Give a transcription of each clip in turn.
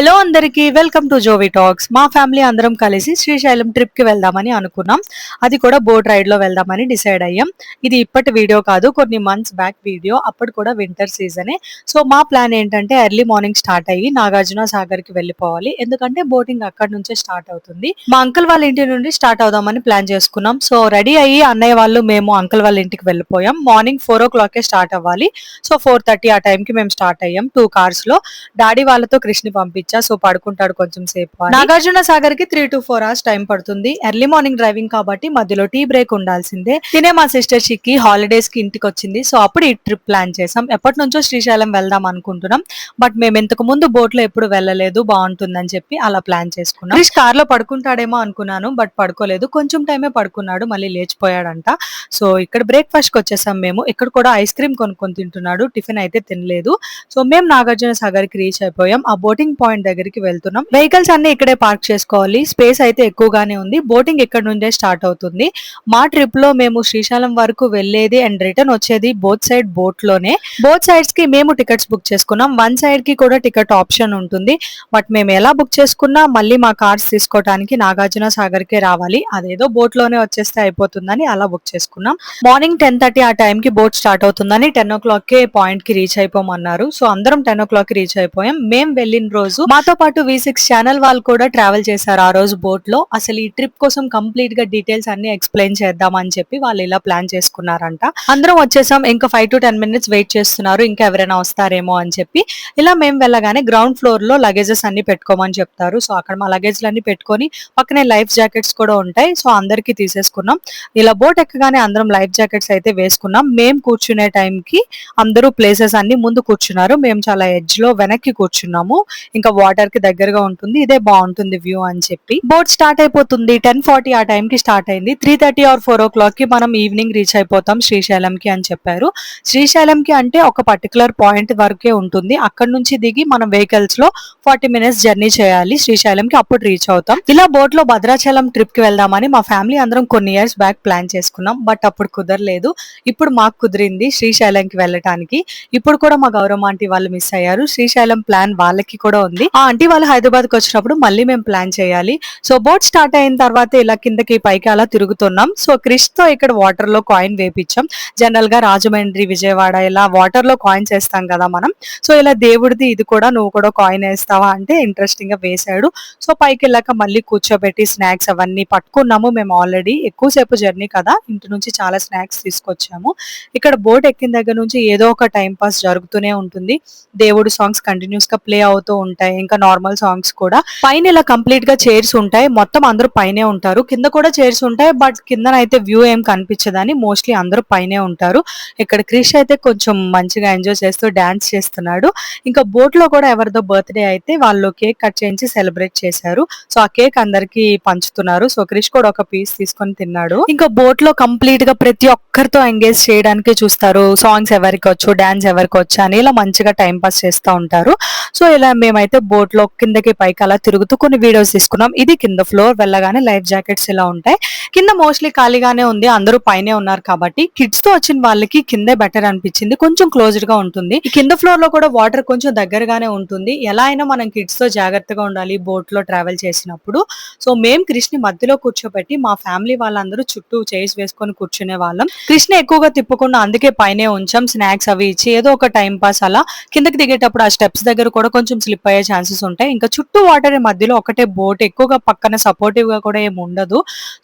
Hello అందరికి welcome to Jovi talks. మా family అందరం కలిసి శ్రీశైలం ట్రిప్కి వెళ్దామని అనుకున్నాం. అది కూడా బోట్ రైడ్లో వెళ్దామని డిసైడ్ అయ్యాం. ఇది ఇప్పటి వీడియో కాదు కొన్ని మంత్స్ బ్యాక్ వీడియో. అప్పుడు కూడా వింటర్ సీజనే సో మా ప్లాన్ ఏంటంటే ఎర్లీ మార్నింగ్ స్టార్ట్ అయ్యి నాగార్జున సాగర్కి వెళ్ళిపోవాలి. ఎందుకంటే బోటింగ్ అక్కడ నుంచే స్టార్ట్ అవుతుంది. మా అంకుల్ వాళ్ళ ఇంటి నుండి స్టార్ట్ అవుదామని ప్లాన్ చేసుకున్నాం. సో రెడీ అయ్యి అన్నయ్య వాళ్ళు మేము అంకుల్ వాళ్ళ ఇంటికి వెళ్ళిపోయాం. Morning four o'clock start అవ్వాలి. సో ఫోర్ థర్టీ ఆ టైం కి మేము స్టార్ట్ అయ్యాం టూ కార్స్లో. డాడీ వాళ్ళతో కృష్ణ పంపించా. సో పడుకుంటాడు కొంచెం సేపు Nagarjuna సాగర్కి three to four hours time పడుతుంది. ఎర్లీ మార్నింగ్ డ్రైవింగ్ కాబట్టి మధ్యలో టీ బ్రేక్ ఉండాల్సిందే. తినే మా సిస్టర్ చిక్కి హాలిడేస్కి ఇంటికి వచ్చింది. సో అప్పుడు ఈ ట్రిప్ ప్లాన్ చేసాం. ఎప్పటి నుంచో శ్రీశైలం వెళ్దాం అనుకుంటున్నాం. బట్ మేము ఇంతకు ముందు బోట్లో ఎప్పుడు వెళ్ళలేదు. బాగుంటుందని చెప్పి అలా ప్లాన్ చేసుకున్నాం. క్రిష్ కార్లో పడుకుంటాడేమో అనుకున్నాను బట్ పడుకోలేదు. కొంచెం టైమే పడుకున్నాడు. మళ్ళీ లేచిపోయాడంట. సో ఇక్కడ బ్రేక్ఫాస్ట్కి వచ్చేసాం మేము. ఇక్కడ కూడా ఐస్ క్రీమ్ కొనుక్కొని తింటున్నాడు. టిఫిన్ అయితే తినలేదు. సో మేము నాగార్జున సాగర్కి రీచ్ అయిపోయాం. ఆ బోటింగ్ పాయింట్ దగ్గరికి వెళ్తున్నాం. వెహికల్స్ అన్ని ఇక్కడే పార్క్ చేసుకోవాలి. స్పేస్ అయితే ఎక్కువగానే ఉంది. బోటింగ్ ఇక్కడ నుండే స్టార్ట్ అవుతుంది. మా ట్రిప్లో మేము శ్రీశైలం వరకు వెళ్ళేది అండ్ రిటర్న్ వచ్చేది బోత్ సైడ్ బోట్లోనే. బోత్ సైడ్స్కి మేము టికెట్స్ బుక్ చేసుకున్నాం. వన్ సైడ్కి కూడా టికెట్ ఆప్షన్ ఉంటుంది. బట్ మేము ఎలా బుక్ చేసుకున్నా మళ్ళీ మా కార్స్ తీసుకోవడానికి నాగార్జున సాగర్ కే రావాలి. అదేదో బోట్లోనే వచ్చేస్తే అయిపోతుందని అలా బుక్ చేసుకున్నాం. మార్నింగ్ టెన్ థర్టీ ఆ టైం కి బోట్ స్టార్ట్ అవుతుందని టెన్ ఓ క్లాక్ కే పాయింట్కి రీచ్ అయిపోమన్నారు. సో అందరం టెన్ ఓ క్లాక్కి రీచ్ అయిపోయాం. మేము వెళ్ళిన రోజు మాతో పాటు వి సిక్స్ ఛానల్ వాళ్ళు కూడా ట్రావెల్ చేశారు ఆ రోజు బోట్లో. అసలు ఈ ట్రిప్ కోసం కంప్లీట్గా డీటెయిల్స్ అన్ని ఎక్స్ప్లెయిన్ చేద్దామని చెప్పి వాళ్ళు ఇలా ప్లాన్ చేసుకున్నారంట. అందరం వచ్చేసాం ఇంకా five to ten minutes wait చేస్తున్నారు ఇంకా ఎవరైనా వస్తారేమో అని చెప్పి. ఇలా మేము వెళ్ళగానే గ్రౌండ్ ఫ్లోర్లో లగేజెస్ అన్ని పెట్టుకోమని చెప్తారు. సో అక్కడ మా లగేజ్లు అన్ని పెట్టుకొని పక్కనే లైఫ్ జాకెట్స్ కూడా ఉంటాయి. సో అందరికి తీసేసుకున్నాం. ఇలా బోట్ ఎక్కగానే అందరం లైఫ్ జాకెట్స్ అయితే వేసుకున్నాం. మేము కూర్చునే టైంకి కి అందరూ ప్లేసెస్ అన్ని ముందు కూర్చున్నారు. మేము చాలా ఎడ్జ్లో వెనక్కి కూర్చున్నాము. ఇంకా వాటర్కి దగ్గరగా ఉంటుంది. ఇదే బాగుంటుంది వ్యూ అని చెప్పి. బోట్ స్టార్ట్ అయిపోతుంది. టెన్ ఫార్టీ ఆ టైం కి స్టార్ట్ అయింది. త్రీ థర్టీ ఆర్ ఫోర్ ఓ క్లాక్కి మనం ఈవినింగ్ రీచ్ అయిపోతాం శ్రీశైలం కి అని చెప్పారు. శ్రీశైలం కి అంటే ఒక పర్టికులర్ పాయింట్ వరకే ఉంటుంది. అక్కడ నుంచి దిగి మనం వెహికల్స్లో ఫార్టీ మినిట్స్ జర్నీ చేయాలి. శ్రీశైలం కి అప్పుడు రీచ్ అవుతాం. ఇలా బోట్లో భద్రాచలం ట్రిప్కి వెళ్దామని మా ఫ్యామిలీ అందరం కొన్ని ఇయర్స్ బ్యాక్ ప్లాన్ చేసుకున్నాం. బట్ అప్పుడు కుదరలేదు. ఇప్పుడు మాకు కుదిరింది శ్రీశైలంకి వెళ్ళటానికి. ఇప్పుడు కూడా మా గౌరవ ఆంటీ వాళ్ళు మిస్ అయ్యారు. శ్రీశైలం ప్లాన్ వాళ్ళకి కూడా ఉంది. ఆ ఆంటీ వాళ్ళు హైదరాబాద్కి వచ్చినప్పుడు మళ్ళీ మేము ప్లాన్ చేయాలి. సో బోట్ స్టార్ట్ అయిన తర్వాత ఇలా కిందకి పైకి అలా తిరుగుతున్నాం. సో క్రిష్తో ఇక్కడ వాటర్లో కాయిన్ వేపించాం. జనరల్గా రాజమండ్రి విజయవాడ ఇలా వాటర్లో కాయిన్స్ వేస్తాం కదా మనం. సో ఇలా దేవుడిది ఇది కూడా నువ్వు కూడా కాయిన్ వేస్తావా అంటే ఇంట్రెస్టింగ్గా వేసాడు సో పైకి వెళ్ళాక మళ్ళీ కూర్చోబెట్టి స్నాక్స్ అవన్నీ పట్టుకున్నాము. మేము ఆల్రెడీ ఎక్కువసేపు జర్నీ కదా ఇంటి నుంచి చాలా స్నాక్స్ తీసుకొచ్చాము. ఇక్కడ బోట్ ఎక్కిన దగ్గర నుంచి ఏదో ఒక టైం పాస్ జరుగుతూనే ఉంటుంది. దేవుడు సాంగ్స్ కంటిన్యూస్గా ప్లే అవుతూ ఉంటాయి. ఇంకా నార్మల్ సాంగ్స్ కూడా. పైన ఇలా కంప్లీట్గా చైర్స్ ఉంటాయి. మొత్తం అందరూ పైనే ఉంటారు. కింద కూడా చైర్స్ ఉంటాయి. బట్ కింద అయితే వ్యూ ఏం కనిపించదని మోస్ట్లీ అందరూ పైనే ఉంటారు. ఇక్కడ క్రిష్ అయితే కొంచెం మంచిగా ఎంజాయ్ చేస్తూ డాన్స్ చేస్తున్నాడు. ఇంకా బోట్లో కూడా ఎవరిదో బర్త్డే అయితే వాళ్ళు కేక్ కట్ చేయించి సెలబ్రేట్ చేశారు. సో ఆ కేక్ అందరికి పంచుతున్నారు. సో క్రిష్ కూడా ఒక పీస్ తీసుకొని తిన్నాడు. ఇంకా బోట్లో కంప్లీట్గా ప్రతి ఒక్కరితో ఎంగేజ్ చేయడానికి చూస్తారు. సాంగ్స్ ఎవరికి వచ్చు డాన్స్ ఎవరికి వచ్చు అని ఇలా మంచిగా టైం పాస్ చేస్తూ ఉంటారు. సో ఇలా మేమైతే బోట్లో కిందకి పైకి అలా తిరుగుతూ కొన్ని వీడియోస్ తీసుకున్నాం. ఇది కింద ఫ్లోర్ వెళ్ళగానే లైఫ్ జాకెట్స్ ఇలా ఉంటాయి. కింద మోస్ట్లీ ఖాళీగానే ఉంది. అందరూ పైనే ఉన్నారు కాబట్టి కిడ్స్తో వచ్చిన వాళ్ళకి కిందే బెటర్ అనిపించింది. కొంచెం క్లోజ్డ్గా ఉంటుంది. కింద ఫ్లోర్లో కూడా వాటర్ కొంచెం దగ్గరగానే ఉంటుంది. ఎలా అయినా మనం కిడ్స్తో జాగ్రత్తగా ఉండాలి బోట్లో ట్రావెల్ చేసినప్పుడు. సో మేము కృష్ణ మధ్యలో కూర్చోబెట్టి మా ఫ్యామిలీ వాళ్ళందరూ చుట్టూ చైర్స్ వేసుకొని కూర్చునే వాళ్ళం. కృష్ణ ఎక్కువగా తిప్పకుండా అందుకే పైనే ఉంచాం. స్నాక్స్ అవి ఇచ్చి ఏదో ఒక టైం పాస్ అలా కిందకి దిగేటప్పుడు ఆ స్టెప్స్ దగ్గర కూడా కొంచెం స్లిప్ అయ్యే ఛాన్సెస్ ఉంటాయి. ఇంకా చుట్టూ వాటర్ మధ్యలో ఒకటే బోట్ ఎక్కువగా పక్కన సపోర్టివ్గా కూడా ఏమి ఉండదు.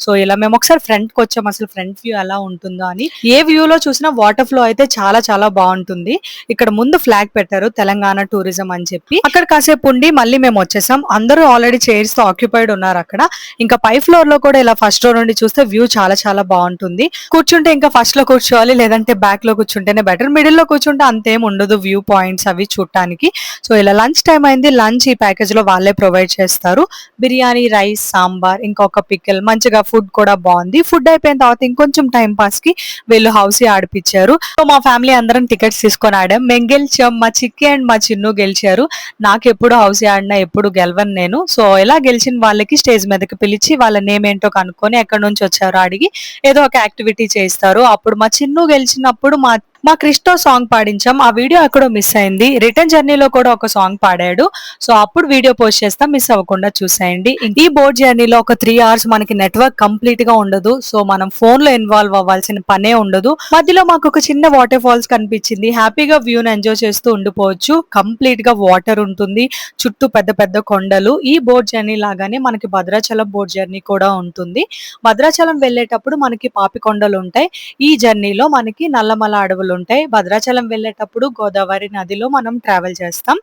సో ఇలా మేము ఒకసారి ఫ్రంట్కి వచ్చాము అసలు ఫ్రంట్ వ్యూ ఎలా ఉంటుందో అని. ఏ వ్యూ లో చూసినా వాటర్ ఫ్లో అయితే చాలా చాలా బాగుంటుంది. ఇక్కడ ముందు ఫ్లాగ్ పెట్టారు తెలంగాణ టూరిజం అని చెప్పి. అక్కడ కాసేపు ఉండి మళ్ళీ మేము వచ్చేసాం. అందరూ ఆల్రెడీ చైర్స్తో ఆక్యుపైడ్ ఉన్నారు అక్కడ. ఇంకా పై ఫ్లోర్లో కూడా ఇలా ఫస్ట్ ఫ్లోర్ నుండి చూస్తే వ్యూ చాలా చాలా బాగుంటుంది. కూర్చుంటే ఇంకా ఫస్ట్లో కూర్చోవాలి లేదంటే బ్యాక్లో కూర్చుంటేనే బెటర్ మిడిల్లో కూర్చుంటే అంతేం ఉండదు వ్యూ పాయింట్స్ అవి చూడటానికి. సో ఇలా లంచ్ టైం అయింది. లంచ్ ఈ ప్యాకేజ్లో వాళ్ళే ప్రొవైడ్ చేస్తారు. బిర్యానీ రైస్ సాంబార్ ఇంకొక పికిల్ మంచిగా ఫుడ్ కూడా బాగుంది. ఫుడ్ అయిపోయిన తర్వాత ఇంకొంచెం టైం పాస్కి వీళ్ళు హౌస్ ఆడిపించారు. సో మా ఫ్యామిలీ అందరం టికెట్స్ తీసుకొని ఆడాం. మేము గెలిచాం. మా చిక్కి అండ్ మా చిన్ను గెలిచారు. నాకు ఎప్పుడు హౌస్ ఆడినా ఎప్పుడు గెలవను నేను. సో ఎలా గెలిచిన వాళ్ళకి స్టేజ్ మీదకి పిలిచి వాళ్ళ నేమ్ ఏంటో కనుక్కొని ఎక్కడి నుంచి వచ్చారో అడిగి ఏదో ఒక యాక్టివిటీ చేస్తారు అప్పుడు మా చిన్ను గెలిచినప్పుడు మా మా క్రిస్టో సాంగ్ పాడించాం. ఆ వీడియో అక్కడ మిస్ అయింది. రిటర్న్ జర్నీలో కూడా ఒక సాంగ్ పాడాడు. సో అప్పుడు వీడియో పోస్ట్ చేస్తాం మిస్ అవ్వకుండా చూసేయండి. ఈ బోట్ జర్నీలో ఒక త్రీ అవర్స్ మనకి నెట్వర్క్ కంప్లీట్గా ఉండదు. సో మనం ఫోన్లో ఇన్వాల్వ్ అవ్వాల్సిన పనే ఉండదు. మధ్యలో మాకు ఒక చిన్న వాటర్ ఫాల్స్ కనిపించింది. హ్యాపీగా వ్యూని ఎంజాయ్ చేస్తూ ఉండిపోవచ్చు. కంప్లీట్గా వాటర్ ఉంటుంది. చుట్టూ పెద్ద పెద్ద కొండలు. ఈ బోట్ జర్నీ లాగానే మనకి భద్రాచలం బోట్ జర్నీ కూడా ఉంటుంది. భద్రాచలం వెళ్ళేటప్పుడు మనకి పాపి కొండలు ఉంటాయి. ఈ జర్నీలో మనకి నల్లమల అడవులు ఉంటాయి. భద్రాచలం వెళ్ళేటప్పుడు గోదావరి నదిలో మనం ట్రావెల్ చేస్తాం.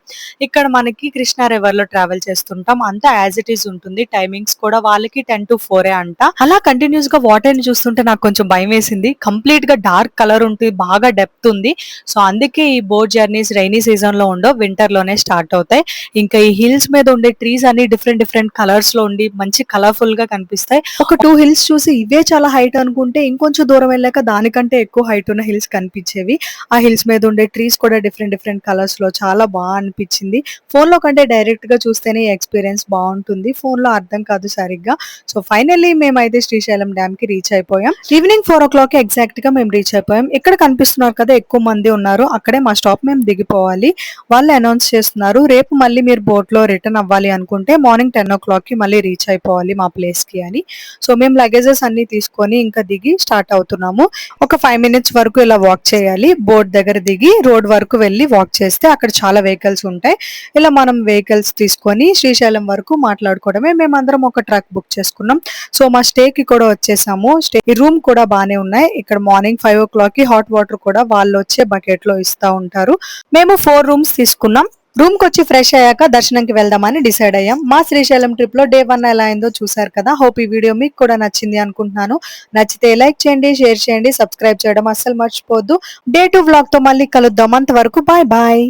ఇక్కడ మనకి కృష్ణా రివర్లో ట్రావెల్ చేస్తుంటాం. అంతా యాజ్ ఇట్ ఈస్ ఉంటుంది. టైమింగ్స్ కూడా వాళ్ళకి టెన్ టు ఫోరే అంట. అలా కంటిన్యూస్గా వాటర్ని చూస్తుంటే నాకు కొంచెం భయం వేసింది. కంప్లీట్గా డార్క్ కలర్ ఉంటుంది బాగా డెప్త్ ఉంది. సో అందుకే ఈ బోట్ జర్నీస్ రైనీ సీజన్లో ఉండవు. వింటర్లోనే స్టార్ట్ అవుతాయి. ఇంకా ఈ హిల్స్ మీద ఉండే ట్రీస్ అన్ని డిఫరెంట్ డిఫరెంట్ కలర్స్లో ఉండి మంచి కలర్ఫుల్గా కనిపిస్తాయి. ఒక టూ హిల్స్ చూసి ఇవే చాలా హైట్ అనుకుంటే ఇంకొంచెం దూరం వెళ్ళాక దానికంటే ఎక్కువ హైట్ ఉన్న హిల్స్ వచ్చేవి. ఆ హిల్స్ మీద ఉండే ట్రీస్ కూడా డిఫరెంట్ డిఫరెంట్ కలర్స్లో చాలా బాగా అనిపించింది. ఫోన్లో కంటే డైరెక్ట్గా చూస్తేనే ఎక్స్పీరియన్స్ బాగుంటుంది. ఫోన్లో అర్థం కాదు సరిగ్గా. సో ఫైనల్లీ మేమైతే శ్రీశైలం డ్యామ్కి రీచ్ అయిపోయాం. ఈవినింగ్ ఫోర్ ఓ క్లాక్ ఎగ్జాక్ట్గా మేము రీచ్ అయిపోయాం. ఇక్కడ కనిపిస్తున్నారు కదా ఎక్కువ మంది ఉన్నారు. అక్కడే మా స్టాప్ మేము దిగిపోవాలి. వాళ్ళు అనౌన్స్ చేస్తున్నారు రేపు మళ్ళీ మీరు బోట్లో రిటర్న్ అవ్వాలి అనుకుంటే మార్నింగ్ టెన్ ఓ క్లాక్కి మళ్ళీ రీచ్ అయిపోవాలి మా ప్లేస్కి అని. సో మేము లగేజెస్ అన్ని తీసుకొని ఇంకా దిగి స్టార్ట్ అవుతున్నాము. ఒక ఫైవ్ మినిట్స్ వరకు ఇలా వాక్ చేయాలి బోర్డ్ దగ్గర దిగి రోడ్ వరకు వెళ్ళి వాక్ చేస్తే అక్కడ చాలా వెహికల్స్ ఉంటాయి. ఇలా మనం వెహికల్స్ తీసుకొని శ్రీశైలం వరకు మాట్లాడుకోవడమే. మేమందరం ఒక ట్రక్ బుక్ చేసుకున్నాం. సో మా స్టే కి కూడా వచ్చేసాము. స్టే రూమ్ కూడా బానే ఉన్నాయి. ఇక్కడ మార్నింగ్ ఫైవ్ ఓ క్లాక్కి హాట్ వాటర్ కూడా వాళ్ళు వచ్చే బకెట్లో ఇస్తా ఉంటారు. మేము ఫోర్ రూమ్స్ తీసుకున్నాం. రూమ్కి వచ్చి ఫ్రెష్ అయ్యాక దర్శనంకి వెళ్దామని డిసైడ్ అయ్యాం. మా శ్రీశైలం ట్రిప్లో డే వన్ ఎలా అయిందో చూసారు కదా. హోప్ ఈ వీడియో మీకు కూడా నచ్చింది అనుకుంటున్నాను. నచ్చితే లైక్ చేయండి షేర్ చేయండి సబ్స్క్రైబ్ చేయడం అస్సలు మర్చిపోద్దు డే టూ వ్లాగ్తో మళ్ళీ కలుద్దాం. అంతవరకు బాయ్ బాయ్.